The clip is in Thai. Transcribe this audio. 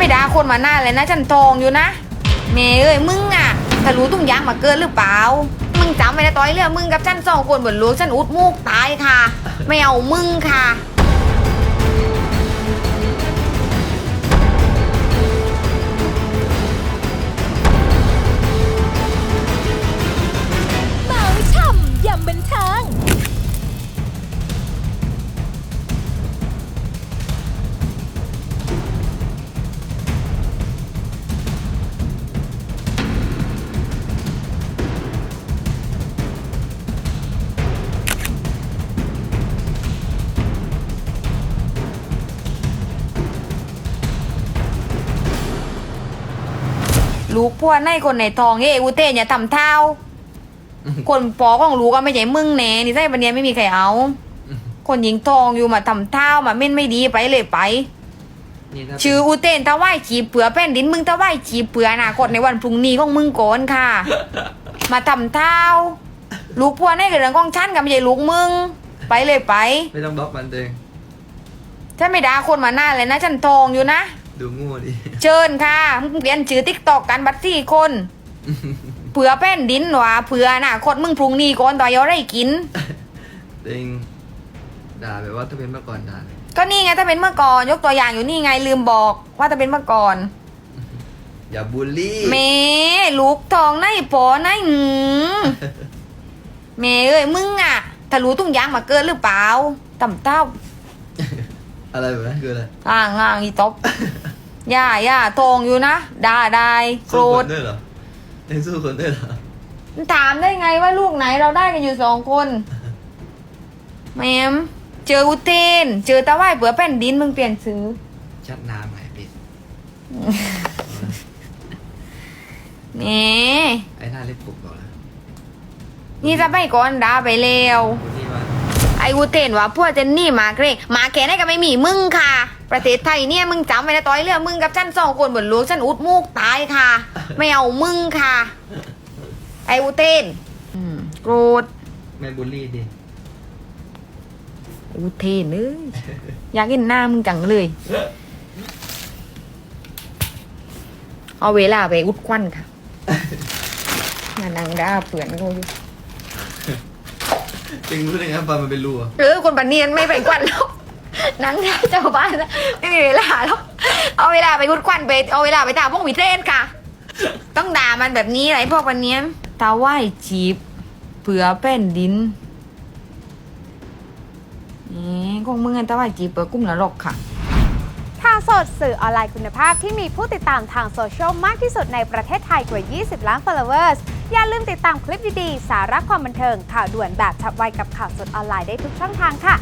ไม่ด่าคนมาหน้าเลยนะฉันทองอยู่นะเมย์เอ้ยมึงอะถ้ารู้ตุ้งยางมาเกินหรือเปล่า มึงจำไว้นะต้อยเรื่องมึงกับฉันสองคนบนรู้ฉันอุดมูกตายค่ะ ไม่เอามึงค่ะ ลูกพวกในคนในทองเอ้ยอุเต้นอย่าทำเท้า คนปอของลูกก็ไม่ใช่มึงแน่นี่ใช่ปัญญาไม่มีใครเอา คนหญิงทองอยู่มาทำเท้ามาเม่นไม่ดีไปเลยไป นี่ถ้าชื่ออุเต้นตะไหวจีบเผือแผ่นดินมึงตะไหวจีบเผืออนาคตในวันพรุ่งนี้ของมึงโกอนค่ะ มาทำเท้า ลูกพวกในเรื่องของฉันกับไม่ใช่ลูกมึง ไปเลยไป ไม่ต้องบล็อกมันเอง ฉันไม่ด่าคนมาหน้าเลยนะฉันทองอยู่นะ ดูโง่ดิเชิญค่ะมึงเปลี่ยนชื่อติ๊กตอกกันบัตรสี่คน เผื่อแป้นดินหว่าเผื่ออนาคตมึงพรุ่งนี้ก่อนต่อยเอาได้กินเองด่าแบบว่าถ้าเป็นเมื่อก่อนด่าก็นี่ไงถ้าเป็นเมื่อก่อน ยกตัวอย่างอยู่นี่ไงลืมบอกว่าถ้าเป็นเมื่อก่อนอย่าบูลลี่เมลูกทองในปอในหืมเมเอ้ยมึงอะถ้ารู้ตุ้งยางมาเกินหรือเปล่าต่ำเต้าอะไรแบบนั้นคืออะไร อ่างอ่างอีตบ ย่าย่าทองอยู่นะด่าได้โกรสู้คธนด้วยเหรอเองสู้คนด้วยเหรอถามได้ไงว่าลูกไหนเราได้กันอยู่สองคนแมมเจออุเทนเจอตะไหวเปือแผ่นดินมึงเปลี่ยนซื้อ ชัดน้ำไงปิดแหมไอ้หน้าเล็บปุกก่อนนะนี่จะไปก่อนด่าไปแล้วคนที่ ว่าไอ้อุเทนว่าพวกเจนนี่มาเกรกมาแกได้ก็ไม่มีมึงค่ะ ประเทศไทยเนี่ยมึงจำไว้นะต้อยเรื่องมึงกับฉันสองคนบนรู้ฉันอุดมูกตายค่ะ ไม่เอามึงค่ะ ไอ้อุเทนอืมโกรธไม่บูลลี่ดิอุเทนเอ้ยอยากเห็นหน้ามึงจังเลย เอาเวลาไปอุดควันค่ะมานั่งด่าเปื่อนกูอยู่ เองรู้ได้ไงว่าฟันมันเป็นรูอะเออคนปันเนียนไม่ไปควันแล้วนั่งด่าเจ้าบ้านแล้วไม่มีเวลาแล้วเอาเวลาไปอุดควันไปเอาเวลาไปด่าพวกวิเทศค่ะ ต้องด่ามันแบบนี้ไรพวกปันเนียนตาไหวจีบเผื่อแป้นดินนี่ของมึงอันตาไหวจีบเผื่อกุ้มนรกค่ะทางสดสื่อออนไลน์คุณภาพที่มีผู้ติดตามทางโซเชียลมากที่สุดในประเทศไทยกว่า 20 ล้าน followers อย่าลืมติดตามคลิปดีๆ สาระความบันเทิงข่าวด่วนแบบฉับไวกับข่าวสดออนไลน์ได้ทุกช่องทางค่ะ